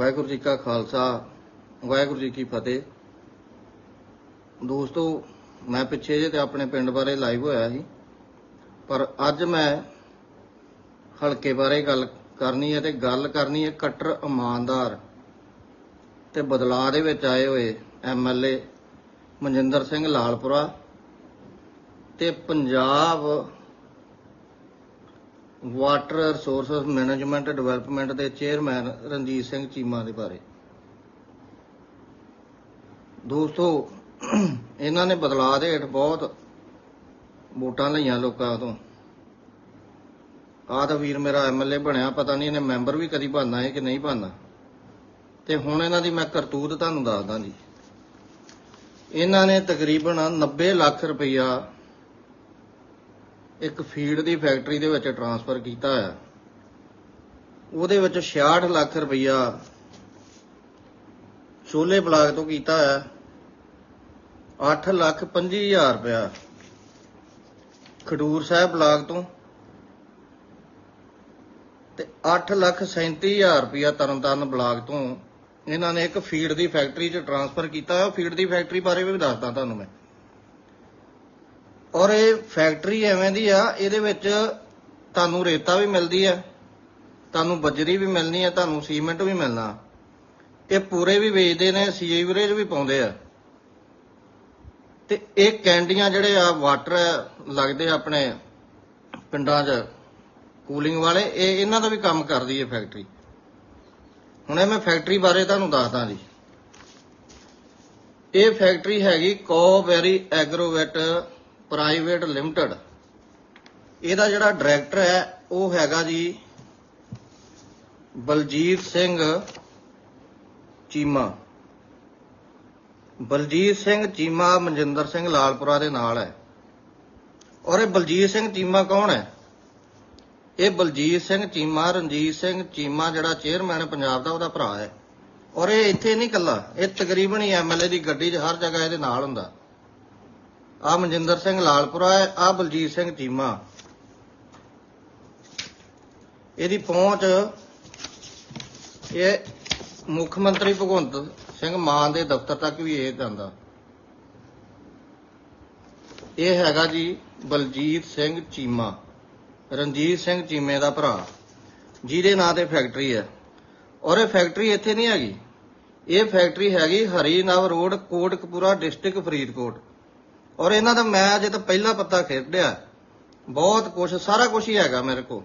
ਵਾਹਿਗੁਰੂ ਜੀ ਕਾ ਖਾਲਸਾ, ਵਾਹਿਗੁਰੂ ਜੀ ਕੀ ਫਤਿਹ। ਦੋਸਤੋ, ਮੈਂ ਪਿੱਛੇ ਜੇ ਤੇ ਆਪਣੇ ਪਿੰਡ ਬਾਰੇ ਲਾਈਵ ਹੋਇਆ ਸੀ, ਪਰ ਅੱਜ ਮੈਂ ਹਲਕੇ ਬਾਰੇ ਗੱਲ ਕਰਨੀ ਹੈ ਤੇ ਗੱਲ ਕਰਨੀ ਹੈ ਕਟਰ ਇਮਾਨਦਾਰ ਤੇ ਬਦਲਾਅ ਦੇ ਵਿੱਚ ਆਏ ਹੋਏ ਐਮਐਲਏ ਮਨਜਿੰਦਰ ਸਿੰਘ ਲਾਲਪੁਰਾ ਤੇ Punjab water resources management development ਦੇ ਚੇਅਰਮੈਨ ਰਣਜੀਤ ਸਿੰਘ ਚੀਮਾ ਦੇ ਬਾਰੇ। ਦੋਸਤੋ, ਇਹਨਾਂ ਨੇ ਬਦਲਾਅ ਦੇ ਹੇਠ ਬਹੁਤ ਵੋਟਾਂ ਲਈਆਂ ਲੋਕਾਂ ਤੋਂ। ਆਹ ਤਾਂ ਵੀਰ ਮੇਰਾ ਐਮਐਲਏ ਬਣਿਆ, ਪਤਾ ਨਹੀਂ ਇਹਨੇ ਮੈਂਬਰ ਵੀ ਕਦੀ ਬਣਨਾ ਹੈ ਕਿ ਨਹੀਂ ਬਣਨਾ। ਤੇ ਹੁਣ ਇਹਨਾਂ ਦੀ ਮੈਂ ਕਰਤੂਤ ਤੁਹਾਨੂੰ ਦੱਸਦਾ ਜੀ। ਇਹਨਾਂ ਨੇ ਤਕਰੀਬਨ 90 ਲੱਖ ਰੁਪਈਆ ਇੱਕ ਫੀਡ ਦੀ ਫੈਕਟਰੀ ਦੇ ਵਿੱਚ ਟਰਾਂਸਫਰ ਕੀਤਾ ਹੈ ਉਹਦੇ ਵਿੱਚ 66 ਲੱਖ ਰੁਪਈਆ ਛੋਲੇ ਬਲਾਕ ਤੋਂ ਕੀਤਾ ਹੈ 8 ਲੱਖ 25000 ਰੁਪਇਆ ਖਡੂਰ ਸਾਹਿਬ ਬਲਾਕ ਤੋਂ ਤੇ 8 ਲੱਖ 37000 ਰੁਪਇਆ ਤਰਨਤਾਰਨ ਬਲਾਕ ਤੋਂ ਇਹਨਾਂ ਨੇ ਇੱਕ ਫੀਡ ਦੀ ਫੈਕਟਰੀ 'ਚ ਟਰਾਂਸਫਰ ਕੀਤਾ। ਹੈ ਫੀਡ ਦੀ ਫੈਕਟਰੀ ਬਾਰੇ ਵੀ ਦੱਸਦਾ ਤੁਹਾਨੂੰ ਮੈਂ। ਔਰ ਇਹ ਫੈਕਟਰੀ ਐਵੇਂ ਦੀ ਆ, ਇਹਦੇ ਵਿੱਚ ਤੁਹਾਨੂੰ ਰੇਤਾ ਵੀ ਮਿਲਦੀ ਹੈ ਤੁਹਾਨੂੰ ਬਜਰੀ ਵੀ ਮਿਲਣੀ ਹੈ ਤੁਹਾਨੂੰ ਸੀਮੈਂਟ ਵੀ ਮਿਲਣਾ। ਇਹ ਪੂਰੇ ਵੀ ਵੇਚਦੇ ਨੇ ਸੀਵਰੇਜ ਵੀ ਪਾਉਂਦੇ ਆ। ਤੇ ਇਹ ਕੈਂਡੀਆਂ ਜਿਹੜੇ ਆ, ਵਾਟਰ ਲੱਗਦੇ ਆਪਣੇ ਪਿੰਡਾਂ 'ਚ, ਕੂਲਿੰਗ ਵਾਲੇ, ਇਹ ਇਹਨਾਂ ਦਾ ਵੀ ਕੰਮ ਕਰਦੀ ਹੈ ਫੈਕਟਰੀ। ਹੁਣ ਇਹ ਮੈਂ ਫੈਕਟਰੀ ਬਾਰੇ ਤੁਹਾਨੂੰ ਦੱਸਦਾ ਜੀ। ਇਹ ਫੈਕਟਰੀ ਹੈਗੀ ਕੋਬੈਰੀ ਐਗਰੋਵੈਟ ਪ੍ਰਾਈਵੇਟ ਲਿਮਟਿਡ। ਇਹਦਾ ਜਿਹੜਾ ਡਾਇਰੈਕਟਰ ਹੈ, ਉਹ ਹੈਗਾ ਜੀ ਬਲਜੀਤ ਸਿੰਘ ਚੀਮਾ। ਬਲਜੀਤ ਸਿੰਘ ਚੀਮਾ ਮਨਜਿੰਦਰ ਸਿੰਘ ਲਾਲਪੁਰਾ ਦੇ ਨਾਲ ਹੈ। ਔਰ ਇਹ ਬਲਜੀਤ ਸਿੰਘ ਚੀਮਾ ਕੌਣ ਹੈ? ਇਹ ਬਲਜੀਤ ਸਿੰਘ ਚੀਮਾ, ਰਣਜੀਤ ਸਿੰਘ ਚੀਮਾ ਜਿਹੜਾ ਚੇਅਰਮੈਨ ਪੰਜਾਬ ਦਾ, ਉਹਦਾ ਭਰਾ ਹੈ। ਔਰ ਇਹ ਇੱਥੇ ਨਹੀਂ ਇਕੱਲਾ, ਇਹ ਤਕਰੀਬਨ ਹੀ ਐਮਐਲਏ ਦੀ ਗੱਡੀ 'ਚ ਹਰ ਜਗ੍ਹਾ ਇਹਦੇ ਨਾਲ ਹੁੰਦਾ। ਆ ਮਨਜਿੰਦਰ ਸਿੰਘ ਲਾਲਪੁਰਾ ਹੈ ਆ ਬਲਜੀਤ ਸਿੰਘ ਚੀਮਾ। ਇਹਦੀ ਪਹੁੰਚ ਇਹ ਮੁੱਖ ਮੰਤਰੀ ਭਗਵੰਤ ਸਿੰਘ ਮਾਨ ਦੇ ਦਫ਼ਤਰ ਤੱਕ ਵੀ ਇਹ ਜਾਂਦਾ। ਇਹ ਹੈਗਾ ਜੀ ਬਲਜੀਤ ਸਿੰਘ ਚੀਮਾ, ਰਣਜੀਤ ਸਿੰਘ ਚੀਮੇ ਦਾ ਭਰਾ, ਜਿਹਦੇ ਨਾਂ ਤੇ ਫੈਕਟਰੀ ਹੈ। ਔਰ ਇਹ ਫੈਕਟਰੀ ਇੱਥੇ ਨਹੀਂ ਹੈਗੀ। ਇਹ ਫੈਕਟਰੀ ਹੈਗੀ ਹਰੀਨਵ ਰੋਡ, ਕੋਟਕਪੂਰਾ ਡਿਸਟ੍ਰਿਕਟ ਫਰੀਦਕੋਟ। ਔਰ ਇਹਨਾਂ ਦਾ ਮੈਂ ਅਜੇ ਤਾਂ ਪਹਿਲਾ ਪੱਤਾ ਖੇਡਿਆ ਬਹੁਤ ਕੁਝ ਸਾਰਾ ਕੁਝ ਹੀ ਹੈਗਾ ਮੇਰੇ ਕੋਲ।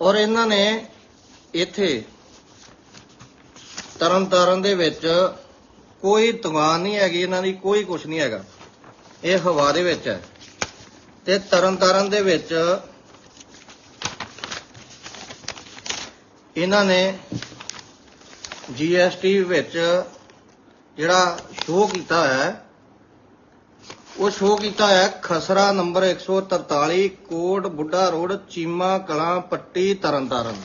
ਔਰ ਇਹਨਾਂ ਨੇ ਇੱਥੇ ਤਰਨਤਾਰਨ ਦੇ ਵਿੱਚ ਕੋਈ ਦੁਕਾਨ ਨਹੀਂ ਹੈਗੀ, ਇਹਨਾਂ ਦੀ ਕੋਈ ਕੁਝ ਨਹੀਂ ਹੈਗਾ। ਇਹ ਹਵਾ ਦੇ ਵਿੱਚ ਹੈ। ਤੇ ਤਰਨ ਤਰਨਤਾਰਨ ਦੇ ਵਿੱਚ ਇਹਨਾਂ ਨੇ ਜੀਐਸਟੀ ਵਿੱਚ ਜਿਹੜਾ ਸ਼ੋਅ ਕੀਤਾ ਹੈ। ਉਹ ਸ਼ੋਅ ਕੀਤਾ ਹੈ ਖਸਰਾ ਨੰਬਰ 143 ਕੋਟ ਬੁੱਢਾ ਰੋਡ, ਚੀਮਾ, ਕਲਾਂ, ਪੱਟੀ, ਤਰਨਤਾਰਨ।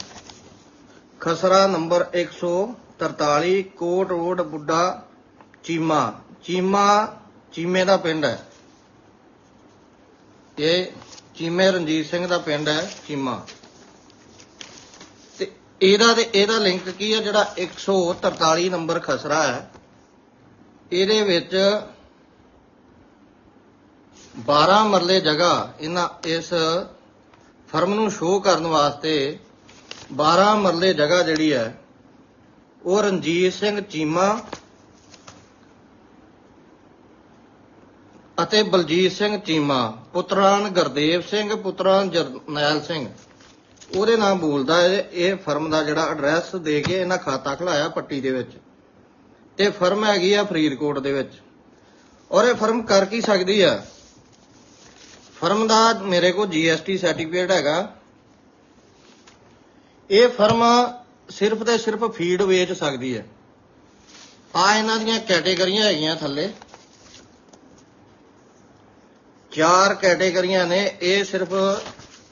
ਖਸਰਾ ਨੰਬਰ 143 ਕੋਟ ਰੋਡ, ਬੁੱਢਾ, ਚੀਮਾ। ਚੀਮਾ, ਚੀਮੇ ਦਾ ਪਿੰਡ ਹੈ। ਇਹ ਚੀਮੇ ਰਣਜੀਤ ਸਿੰਘ ਦਾ ਪਿੰਡ ਹੈ, ਚੀਮਾ। ਤੇ ਇਹਦਾ ਤੇ ਇਹਦਾ ਲਿੰਕ ਕੀ ਹੈ ਜਿਹੜਾ 143 ਨੰਬਰ ਖਸਰਾ ਹੈ? ਇਹਦੇ ਵਿੱਚ 12 ਮਰਲੇ ਜਗ੍ਹਾ ਇਹਨਾਂ ਇਸ ਫਰਮ ਨੂੰ ਸ਼ੋਅ ਕਰਨ ਵਾਸਤੇ 12 ਮਰਲੇ ਜਗ੍ਹਾ ਜਿਹੜੀ ਹੈ, ਉਹ ਰਣਜੀਤ ਸਿੰਘ ਚੀਮਾ ਅਤੇ ਬਲਜੀਤ ਸਿੰਘ ਚੀਮਾ ਪੁੱਤਰਾਨ ਗੁਰਦੇਵ ਸਿੰਘ ਪੁੱਤਰਾਨ ਜਰਨੈਲ ਸਿੰਘ। ਉਹਦੇ ਨਾਮ ਬੋਲਦਾ ਹੈ ਇਹ ਫਰਮ ਦਾ ਜਿਹੜਾ ਐਡਰੈਸ ਦੇ ਕੇ ਇਹਨਾਂ ਖਾਤਾ ਖਲਾਇਆ ਪੱਟੀ ਦੇ ਵਿੱਚ। ਤੇ ਫਰਮ ਹੈਗੀ ਆ ਫਰੀਦਕੋਟ ਦੇ ਵਿੱਚ। ਔਰ ਇਹ ਫਰਮ ਕਰ ਕੀ ਸਕਦੀ ਆ? ਫਰਮ ਦਾ ਮੇਰੇ ਕੋਲ ਜੀਐਸਟੀ ਸਰਟੀਫਿਕੇਟ ਹੈਗਾ। ਇਹ ਫਰਮ ਸਿਰਫ ਤੇ ਸਿਰਫ ਫੀਡ ਵੇਚ ਸਕਦੀ ਹੈ ਆ ਇਹਨਾਂ ਦੀਆਂ ਕੈਟੇਗਰੀਆਂ ਹੈਗੀਆਂ ਥੱਲੇ। ਚਾਰ ਕੈਟੇਗਰੀਆਂ ਨੇ, ਇਹ ਸਿਰਫ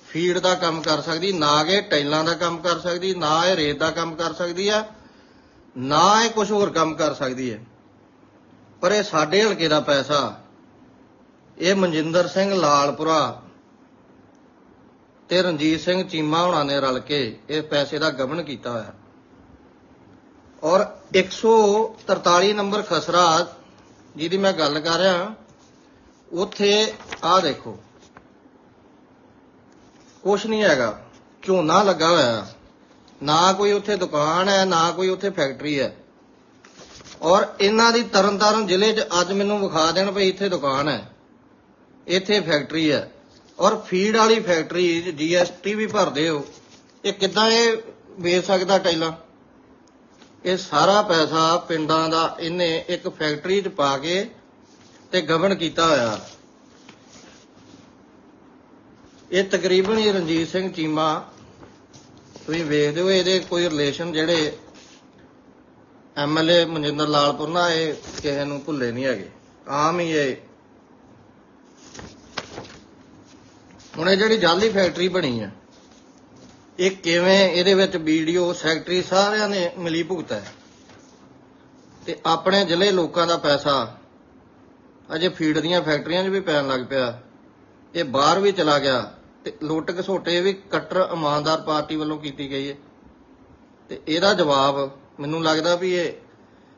ਫੀਡ ਦਾ ਕੰਮ ਕਰ ਸਕਦੀ, ਨਾ ਕਿ ਟੈਲਾਂ ਦਾ ਕੰਮ ਕਰ ਸਕਦੀ, ਨਾ ਇਹ ਰੇਤ ਦਾ ਕੰਮ ਕਰ ਸਕਦੀ ਆ। ਨਾ ਇਹ ਕੁਝ ਹੋਰ ਕੰਮ ਕਰ ਸਕਦੀ ਹੈ। ਪਰ ਇਹ ਸਾਡੇ ਹਲਕੇ ਦਾ ਪੈਸਾ। ਇਹ ਮਨਜਿੰਦਰ ਸਿੰਘ ਲਾਲਪੁਰਾ ਤੇ ਰਣਜੀਤ ਸਿੰਘ ਚੀਮਾ ਹੋਣਾ ਨੇ ਰਲ ਕੇ ਇਹ ਪੈਸੇ ਦਾ ਗਬਨ ਕੀਤਾ ਹੋਇਆ। ਔਰ 143 ਨੰਬਰ ਖਸਰਾ ਜਿਹਦੀ ਮੈਂ ਗੱਲ ਕਰ ਰਿਹਾ, ਉੱਥੇ ਆ ਦੇਖੋ। ਕੁਛ ਨਹੀਂ ਹੈਗਾ। ਝੋਨਾ ਲੱਗਾ ਹੋਇਆ। ਨਾ ਕੋਈ ਉੱਥੇ ਦੁਕਾਨ ਹੈ, ਨਾ ਕੋਈ ਉੱਥੇ ਫੈਕਟਰੀ ਹੈ। ਔਰ ਇਹਨਾਂ ਦੀ ਤਰਨਤਾਰਨ ਜ਼ਿਲ੍ਹੇ 'ਚ ਅੱਜ ਮੈਨੂੰ ਵਿਖਾ ਦੇਣ ਭਈ ਇੱਥੇ ਦੁਕਾਨ ਹੈ, ਇੱਥੇ ਫੈਕਟਰੀ ਹੈ। ਔਰ ਫੀਡ ਵਾਲੀ ਫੈਕਟਰੀ ਜੀਐਸਟੀ ਵੀ ਭਰਦੇ ਹੋ, ਇਹ ਕਿੱਦਾਂ ਇਹ ਵੇਚ ਸਕਦਾ ਟੈਲਾਂ ਇਹ ਸਾਰਾ ਪੈਸਾ ਪਿੰਡਾਂ ਦਾ ਇਹਨੇ ਇੱਕ ਫੈਕਟਰੀ 'ਚ ਪਾ ਕੇ ਤੇ ਗਵਨ ਕੀਤਾ ਹੋਇਆ। ਇਹ ਤਕਰੀਬਨ ਹੀ ਰਣਜੀਤ ਸਿੰਘ ਚੀਮਾ ਤੁਸੀਂ ਵੇਖਦੇ ਹੋ ਇਹਦੇ ਕੋਈ ਰਿਲੇਸ਼ਨ ਜਿਹੜੇ ਐਮਐਲਏ ਮਨਜਿੰਦਰ ਲਾਲਪੁਰ ਨਾਲ ਇਹ ਕਿਸੇ ਨੂੰ ਭੁੱਲੇ ਨਹੀਂ ਹੈਗੇ। ਆਮ ਹੀ ਇਹ। ਹੁਣ ਇਹ ਜਿਹੜੀ ਜਾਲੀ ਫੈਕਟਰੀ ਬਣੀ ਹੈ ਇਹ ਕਿਵੇਂ ਇਹਦੇ ਵਿੱਚ ਵੀਡੀਓ ਸੈਕਟਰੀ ਸਾਰਿਆਂ ਨੇ ਮਿਲੀ ਭੁਗਤ ਹੈ। ਤੇ ਆਪਣੇ ਜ਼ਿਲ੍ਹੇ ਲੋਕਾਂ ਦਾ ਪੈਸਾ ਅਜੇ ਫੀਡ ਦੀਆਂ ਫੈਕਟਰੀਆਂ 'ਚ ਵੀ ਪੈਣ ਲੱਗ ਪਿਆ। ਇਹ ਬਾਹਰ ਵੀ ਚਲਾ ਗਿਆ। ਤੇ ਲੁੱਟ ਘਸੋਟੇ ਵੀ ਕੱਟਰ ਇਮਾਨਦਾਰ ਪਾਰਟੀ ਵੱਲੋਂ ਕੀਤੀ ਗਈ ਹੈ। ਤੇ ਇਹਦਾ ਜਵਾਬ ਮੈਨੂੰ ਲੱਗਦਾ ਵੀ ਇਹ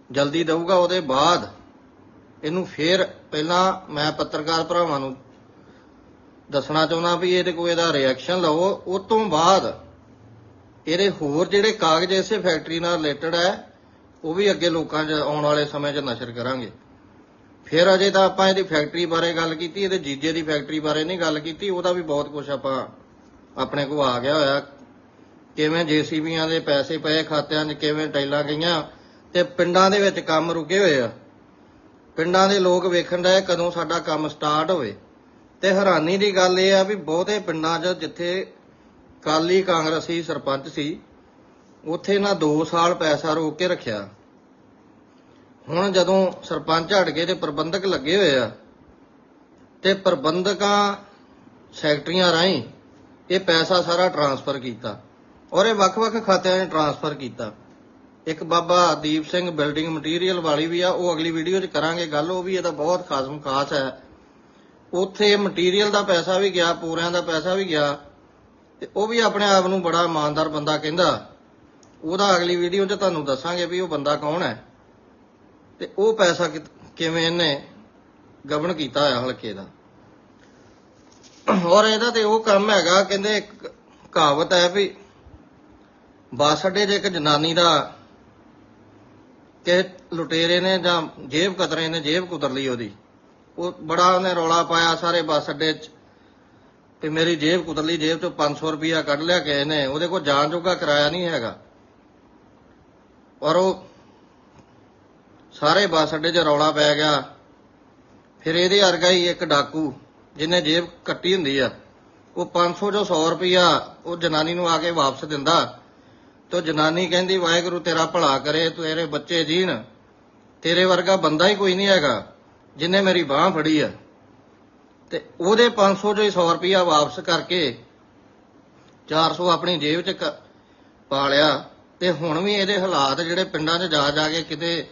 ਜਲਦੀ ਦਊਗਾ, ਉਹਦੇ ਬਾਅਦ ਇਹਨੂੰ ਫੇਰ ਪਹਿਲਾਂ ਮੈਂ ਪੱਤਰਕਾਰ ਭਰਾਵਾਂ ਨੂੰ ਦੱਸਣਾ ਚਾਹੁੰਦਾ ਵੀ ਇਹਦੇ ਕੋਈ ਇਹਦਾ ਰਿਐਕਸ਼ਨ ਲਓ। ਉਸ ਤੋਂ ਬਾਅਦ ਇਹਦੇ ਹੋਰ ਜਿਹੜੇ ਕਾਗਜ਼ ਇਸੇ ਫੈਕਟਰੀ ਨਾਲ ਰਿਲੇਟਡ ਹੈ, ਉਹ ਵੀ ਅੱਗੇ ਲੋਕਾਂ 'ਚ ਆਉਣ ਵਾਲੇ ਸਮੇਂ 'ਚ ਨਸ਼ਰ ਕਰਾਂਗੇ। ਫਿਰ ਅਜੇ ਤਾਂ ਆਪਾਂ ਇਹਦੀ ਫੈਕਟਰੀ ਬਾਰੇ ਗੱਲ ਕੀਤੀ, ਇਹਦੇ ਜੀਜੇ ਦੀ ਫੈਕਟਰੀ ਬਾਰੇ ਨਹੀਂ ਗੱਲ ਕੀਤੀ, ਉਹਦਾ ਵੀ ਬਹੁਤ ਕੁਝ ਆਪਾਂ ਆਪਣੇ ਕੋਲ ਆ ਗਿਆ ਹੋਇਆ। ਕਿਵੇਂ ਜੀਸੀਬੀਆਂ ਦੇ ਪੈਸੇ ਪਏ ਖਾਤਿਆਂ 'ਚ, ਕਿਵੇਂ ਟਾਈਲਾਂ ਗਈਆਂ ਤੇ ਪਿੰਡਾਂ ਦੇ ਵਿੱਚ ਕੰਮ ਰੁਕੇ ਹੋਏ ਆ। ਪਿੰਡਾਂ ਦੇ ਲੋਕ ਵੇਖਣ ਦਾ ਕਦੋਂ ਸਾਡਾ ਕੰਮ ਸਟਾਰਟ ਹੋਵੇ। ਤੇ ਹੈਰਾਨੀ ਦੀ ਗੱਲ ਇਹ ਆ ਵੀ ਬਹੁਤੇ ਪਿੰਡਾਂ 'ਚ ਜਿੱਥੇ ਕਾਲੀ ਕਾਂਗਰਸੀ ਸਰਪੰਚ ਸੀ, ਉੱਥੇ ਇਹਨਾਂ 2 ਸਾਲ ਪੈਸਾ ਰੋਕ ਕੇ ਰੱਖਿਆ। ਹੁਣ ਜਦੋਂ ਸਰਪੰਚ ਹਟ ਗਏ ਤੇ ਪ੍ਰਬੰਧਕ ਲੱਗੇ ਹੋਏ ਆ, ਤੇ ਪ੍ਰਬੰਧਕਾਂ ਸੈਕਟਰੀਆਂ ਰਾਹੀਂ ਇਹ ਪੈਸਾ ਸਾਰਾ ਟਰਾਂਸਫਰ ਕੀਤਾ ਔਰ ਇਹ ਵੱਖ-ਵੱਖ ਖਾਤਿਆਂ 'ਚ ਟਰਾਂਸਫਰ ਕੀਤਾ। ਇੱਕ ਬਾਬਾ ਦੀਪ ਸਿੰਘ ਬਿਲਡਿੰਗ ਮਟੀਰੀਅਲ ਵਾਲੀ ਵੀ ਆ, ਉਹ ਅਗਲੀ ਵੀਡੀਓ 'ਚ ਕਰਾਂਗੇ ਗੱਲ, ਉਹ ਵੀ ਇਹਦਾ ਬਹੁਤ ਖਾਸਮ ਖਾਸ ਹੈ। ਉੱਥੇ ਮਟੀਰੀਅਲ ਦਾ ਪੈਸਾ ਵੀ ਗਿਆ, ਪੂਰਿਆਂ ਦਾ ਪੈਸਾ ਵੀ ਗਿਆ, ਤੇ ਉਹ ਵੀ ਆਪਣੇ ਆਪ ਨੂੰ ਬੜਾ ਇਮਾਨਦਾਰ ਬੰਦਾ ਕਹਿੰਦਾ। ਉਹਦਾ ਅਗਲੀ ਵੀਡੀਓ 'ਚ ਤੁਹਾਨੂੰ ਦੱਸਾਂਗੇ ਵੀ ਉਹ ਬੰਦਾ ਕੌਣ ਹੈ। ਤੇ ਉਹ ਪੈਸਾ ਕਿਵੇਂ ਇਹਨੇ ਗਬਨ ਕੀਤਾ ਹੋਇਆ ਹਲਕੇ ਦਾ। ਔਰ ਇਹਦਾ ਤੇ ਉਹ ਕੰਮ ਹੈਗਾ, ਕਹਿੰਦੇ ਕਹਾਵਤ ਹੈ ਵੀ ਬੱਸ ਅੱਡੇ ਦੇ ਇੱਕ ਜਨਾਨੀ ਦਾ ਕਿ ਲੁਟੇਰੇ ਨੇ ਜਾਂ ਜੇਬ ਕਤਰੇ ਨੇ, ਜੇਬ ਕੁਤਰ ਲਈ ਉਹਦੀ। ਉਹ ਬੜਾ ਉਹਨੇ ਰੌਲਾ ਪਾਇਆ ਸਾਰੇ ਬੱਸ ਅੱਡੇ 'ਚ ਤੇ ਮੇਰੀ ਜੇਬ ਕੁਤਰ ਲਈ, ਜੇਬ 'ਚੋਂ 500 ਰੁਪਇਆ ਕੱਢ ਲਿਆ ਕਿਸੇ ਨੇ, ਉਹਦੇ ਕੋਲ ਜਾਣ ਜੋਗਾ ਕਿਰਾਇਆ ਨਹੀਂ ਹੈਗਾ। ਔਰ ਉਹ ਸਾਰੇ ਬੱਸ ਅੱਡੇ 'ਚ ਰੌਲਾ ਪੈ ਗਿਆ। ਫਿਰ ਇਹਦੇ ਵਰਗਾ ਹੀ ਇੱਕ ਡਾਕੂ, ਜਿਹਨੇ ਜੇਬ ਕੱਟੀ ਹੁੰਦੀ ਆ, ਉਹ 500 ਜੋ 100 ਰੁਪਇਆ ਉਹ ਜਨਾਨੀ ਨੂੰ ਆ ਕੇ ਵਾਪਸ ਦਿੰਦਾ। ਤੇ ਉਹ ਜਨਾਨੀ ਕਹਿੰਦੀ, ਵਾਹਿਗੁਰੂ, ਤੇਰਾ ਭਲਾ ਕਰੇ, ਤੇਰੇ ਬੱਚੇ ਜੀਣ। ਤੇਰੇ ਵਰਗਾ ਬੰਦਾ ਹੀ ਕੋਈ ਨਹੀਂ ਹੈਗਾ, ਜਿਹਨੇ ਮੇਰੀ ਬਾਹ ਫੜੀ ਆ। ਤੇ ਉਹਦੇ 500 ਚੋਂ ਹੀ 100 ਰੁਪਇਆ ਵਾਪਸ ਕਰਕੇ 400 ਆਪਣੀ ਜੇਬ 'ਚ ਕ- ਪਾ ਲਿਆ। ਤੇ ਹੁਣ ਵੀ ਇਹਦੇ ਹਾਲਾਤ ਜਿਹੜੇ ਪਿੰਡਾਂ 'ਚ ਜਾ ਜਾ ਕੇ ਕਿਤੇ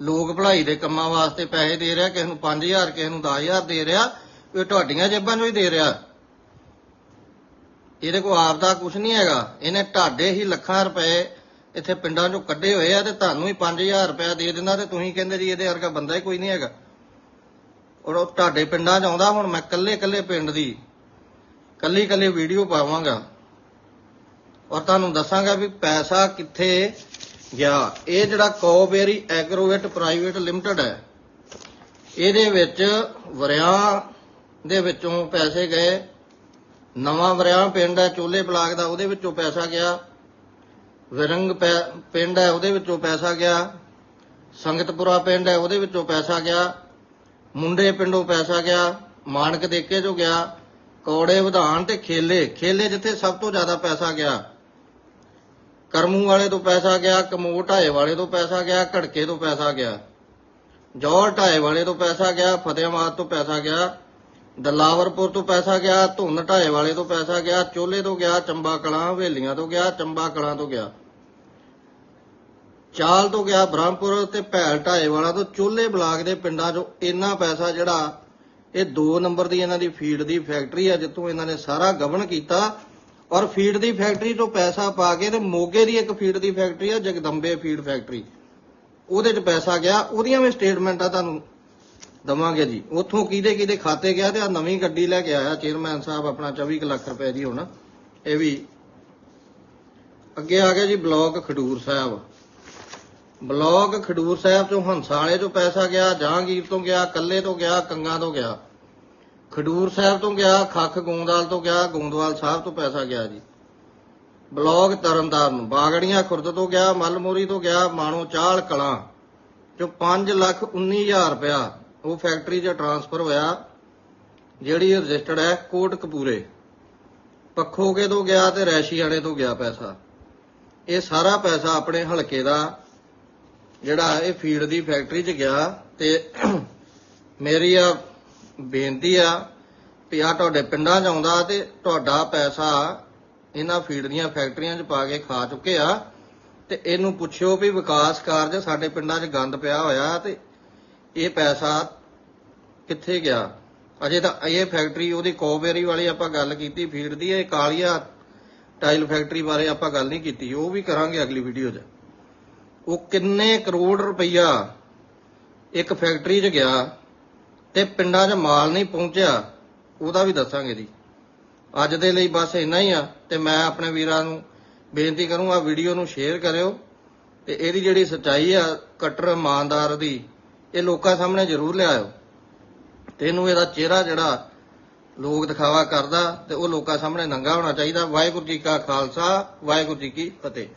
ਲੋਕ ਭਲਾਈ ਦੇ ਕੰਮਾਂ ਵਾਸਤੇ ਪੈਸੇ ਦੇ ਰਿਹਾ, ਕਿਸੇ ਨੂੰ 5000 ਕਿਸੇ ਨੂੰ 10000 ਦੇ ਰਿਹਾ, ਇਹ ਤੁਹਾਡੀਆਂ ਜੇਬਾਂ 'ਚੋਂ ਹੀ ਦੇ ਰਿਹਾ। ਇਹਦੇ ਕੋਲ ਆਪ ਦਾ ਕੁਝ ਨਹੀਂ ਹੈਗਾ। ਇਹਨੇ ਢਾਡੇ ਹੀ ਲੱਖਾਂ ਰੁਪਏ ਇੱਥੇ ਪਿੰਡਾਂ 'ਚੋਂ ਕੱਢੇ ਹੋਏ ਆ ਤੇ ਤੁਹਾਨੂੰ ਹੀ 5000 ਰੁਪਏ ਦੇ ਦਿੰਦਾ ਤੇ ਤੁਸੀਂ ਕਹਿੰਦੇ ਜੀ ਇਹਦੇ ਵਰਗਾ ਬੰਦਾ ਹੀ ਕੋਈ ਨਹੀਂ ਹੈਗਾ। ਔਰ ਉਹ ਤੁਹਾਡੇ ਪਿੰਡਾਂ 'ਚ ਆਉਂਦਾ, ਹੁਣ ਮੈਂ ਕੱਲੇ ਕੱਲੇ ਪਿੰਡ ਦੀ ਕੱਲੀ ਕੱਲੀ ਵੀਡੀਓ ਪਾਵਾਂਗਾ। ਔਰ ਤੁਹਾਨੂੰ ਦੱਸਾਂਗਾ ਵੀ ਪੈਸਾ ਕਿੱਥੇ ਗਿਆ ਇਹ ਜਿਹੜਾ ਕੋਬੇਰੀ ਐਗਰੋਵੇਟ ਪ੍ਰਾਈਵੇਟ ਲਿਮਟਿਡ ਹੈ, ਇਹਦੇ ਵਿੱਚ ਵਰਿਆ ਦੇ ਵਿੱਚੋਂ ਪੈਸੇ ਗਏ, ਨਵਾਂ ਵਰਿਆਂ ਪਿੰਡ ਹੈ, ਚੋਲੇ ਬਲਾਕ ਦਾ ਉਹਦੇ ਵਿੱਚੋਂ ਪੈਸਾ ਗਿਆ, ਵਿਰੰਗ ਪੈ- ਪਿੰਡ ਹੈ, ਉਹਦੇ ਵਿੱਚੋਂ ਪੈਸਾ ਗਿਆ, ਸੰਗਤਪੁਰਾ ਪਿੰਡ ਹੈ, ਉਹਦੇ ਵਿੱਚੋਂ ਪੈਸਾ ਗਿਆ, ਮੁੰਡੇ ਪਿੰਡੋਂ ਪੈਸਾ ਗਿਆ, ਮਾਨਕ ਦੇਕੇ ਚੋਂ ਗਿਆ, ਕੌੜੇ ਵਿਧਾਨ ਤੇ ਖੇਲੇ ਖੇਲੇ ਜਿੱਥੇ ਸਭ ਤੋਂ ਜ਼ਿਆਦਾ ਪੈਸਾ ਗਿਆ ਕਰਮੂ ਵਾਲੇ ਤੋਂ ਪੈਸਾ ਗਿਆ, ਕਮੋਟ ਢਾਏ ਵਾਲੇ ਤੋਂ ਪੈਸਾ ਗਿਆ, ਘੜਕੇ ਤੋਂ ਪੈਸਾ ਗਿਆ ਜੌਲ ਢਾਏ ਵਾਲੇ ਤੋਂ ਪੈਸਾ ਗਿਆ ਫਤਿਆਬਾਦ ਤੋਂ ਪੈਸਾ ਗਿਆ, ਦਲਾਵਰਪੁਰ ਤੋਂ ਪੈਸਾ ਗਿਆ, ਧੁੰਨ ਢਾਏ ਵਾਲੇ ਤੋਂ ਪੈਸਾ ਗਿਆ, ਚੋਲੇ ਤੋਂ ਗਿਆ, ਚੰਬਾ ਕਲਾਂ, ਹਵੇਲੀਆਂ ਤੋਂ ਗਿਆ, ਚੰਬਾ ਕਲਾਂ ਤੋਂ ਗਿਆ। ਚਾਲ ਤੋਂ ਗਿਆ ਬ੍ਰਹਮਪੁਰ ਤੇ ਭੈਲ ਢਾਏ ਵਾਲਾ ਤੋਂ ਚੋਲੇ ਬਲਾਕ ਦੇ ਪਿੰਡਾਂ 'ਚੋਂ ਇੰਨਾ ਪੈਸਾ ਜਿਹੜਾ ਇਹ 2 ਨੰਬਰ ਦੀ ਇਹਨਾਂ ਦੀ ਫੀਡ ਦੀ ਫੈਕਟਰੀ ਆ, ਜਿੱਥੋਂ ਇਹਨਾਂ ਨੇ ਸਾਰਾ ਗਵਨ ਕੀਤਾ। ਔਰ ਫੀਡ ਦੀ ਫੈਕਟਰੀ ਤੋਂ ਪੈਸਾ ਪਾ ਕੇ ਤੇ ਮੋਗੇ ਦੀ ਇੱਕ ਫੀਡ ਦੀ ਫੈਕਟਰੀ ਆ, ਜਗਦੰਬੇ ਫੀਡ ਫੈਕਟਰੀ। ਉਹਦੇ 'ਚ ਪੈਸਾ ਗਿਆ, ਉਹਦੀਆਂ ਵੀ ਸਟੇਟਮੈਂਟਾਂ ਤੁਹਾਨੂੰ ਦਵਾਂਗੇ ਜੀ। ਉੱਥੋਂ ਕਿਹਦੇ ਕਿਹਦੇ ਖਾਤੇ ਗਿਆ ਤੇ ਆ ਨਵੀਂ ਗੱਡੀ ਲੈ ਕੇ ਆਇਆ ਚੇਅਰਮੈਨ ਸਾਹਿਬ ਆਪਣਾ 24 ਕੁ ਲੱਖ ਰੁਪਏ ਦੀ ਹੁਣ। ਇਹ ਵੀ ਅੱਗੇ ਆ ਗਿਆ ਜੀ ਬਲਾਕ ਖਡੂਰ ਸਾਹਿਬ। ਬਲਾਕ ਖਡੂਰ ਸਾਹਿਬ ਚੋਂ ਹੰਸਾਲੇ ਚੋਂ ਪੈਸਾ ਗਿਆ, ਜਹਾਂਗੀਰ ਤੋਂ ਗਿਆ, ਕੱਲੇ ਤੋਂ ਗਿਆ, ਕੰਗਾ ਤੋਂ ਗਿਆ। ਖਡੂਰ ਸਾਹਿਬ ਤੋਂ ਗਿਆ, ਖੱਖ ਗੋਂਦਵਾਲ ਤੋਂ ਗਿਆ, ਗੋਂਦਵਾਲ ਸਾਹਿਬ ਤੋਂ ਪੈਸਾ ਗਿਆ ਜੀ। ਬਲਾਕ ਤਰਨਤਾਰਨ, ਬਾਗੜੀਆਂ ਖੁਰਦ ਤੋਂ ਗਿਆ, ਮਲਮੋਰੀ ਤੋਂ ਗਿਆ, ਮਾਣੋ ਚਾਲ ਕਲਾਂ, ਜੋ 5 ਲੱਖ 19 ਰੁਪਇਆ ਉਹ ਫੈਕਟਰੀ 'ਚ ਟਰਾਂਸਫਰ ਹੋਇਆ, ਜਿਹੜੀ ਰਜਿਸਟਰਡ ਹੈ ਕੋਟ ਕਪੂਰੇ ਪੱਖੋਗੇ ਤੋਂ ਗਿਆ ਤੇ ਰੈਸ਼ੀਆਣੇ ਤੋਂ ਗਿਆ ਪੈਸਾ। ਇਹ ਸਾਰਾ ਪੈਸਾ ਆਪਣੇ ਹਲਕੇ ਦਾ, ਜਿਹੜਾ ਇਹ ਫੀਡ ਦੀ ਫੈਕਟਰੀ 'ਚ ਗਿਆ ਤੇ ਮੇਰੀ ਆ ਬੇਨਤੀ ਆ ਵੀ ਆ ਤੁਹਾਡੇ ਪਿੰਡਾਂ 'ਚ ਆਉਂਦਾ ਤੇ ਤੁਹਾਡਾ ਪੈਸਾ ਇਹਨਾਂ ਫੀਡ ਦੀਆਂ ਫੈਕਟਰੀਆਂ 'ਚ ਪਾ ਕੇ ਖਾ ਚੁੱਕੇ ਆ ਤੇ ਇਹਨੂੰ ਪੁੱਛਿਓ ਵੀ ਵਿਕਾਸ ਕਾਰਜ ਸਾਡੇ ਪਿੰਡਾਂ 'ਚ ਗੰਦ ਪਿਆ ਹੋਇਆ ਤੇ ਇਹ ਪੈਸਾ ਕਿੱਥੇ ਗਿਆ? ਅਜੇ ਤਾਂ ਇਹ ਫੈਕਟਰੀ ਉਹਦੀ ਕੋਬੇਰੀ ਵਾਲੀ ਆਪਾਂ ਗੱਲ ਕੀਤੀ, ਫੀਡ ਦੀ, ਇਹ ਕਾਲੀਆ ਟਾਈਲ ਫੈਕਟਰੀ ਬਾਰੇ ਆਪਾਂ ਗੱਲ ਨਹੀਂ ਕੀਤੀ, ਉਹ ਵੀ ਕਰਾਂਗੇ ਅਗਲੀ ਵੀਡੀਓ 'ਚ। ਉਹ ਕਿੰਨੇ ਕਰੋੜ ਰੁਪਈਆ ਇੱਕ ਫੈਕਟਰੀ 'ਚ ਗਿਆ ਤੇ ਪਿੰਡਾਂ 'ਚ ਮਾਲ ਨਹੀਂ ਪਹੁੰਚਿਆ, ਉਹਦਾ ਵੀ ਦੱਸਾਂਗੇ ਜੀ। ਅੱਜ ਦੇ ਲਈ ਬਸ ਇੰਨਾ ਹੀ ਆ, ਤੇ ਮੈਂ ਆਪਣੇ ਵੀਰਾਂ ਨੂੰ ਬੇਨਤੀ ਕਰੂੰਗਾ, ਵੀਡੀਓ ਨੂੰ ਸ਼ੇਅਰ ਕਰਿਓ, ਤੇ ਇਹਦੀ ਜਿਹੜੀ ਸਚਾਈ ਆ, ਕਟਰ ਇਮਾਨਦਾਰ ਦੀ, ਇਹ ਲੋਕਾਂ ਸਾਹਮਣੇ ਜ਼ਰੂਰ ਲਿਆਇਓ। ਤੇ ਇਹਨੂੰ ਇਹਦਾ ਚਿਹਰਾ ਜਿਹੜਾ ਲੋਕ ਦਿਖਾਵਾ ਕਰਦਾ, ਤੇ ਉਹ ਲੋਕਾਂ ਸਾਹਮਣੇ ਨੰਗਾ ਹੋਣਾ ਚਾਹੀਦਾ। ਵਾਹਿਗੁਰੂ ਜੀ ਕਾ ਖਾਲਸਾ, ਵਾਹਿਗੁਰੂ ਜੀ ਕੀ ਫਤਿਹ।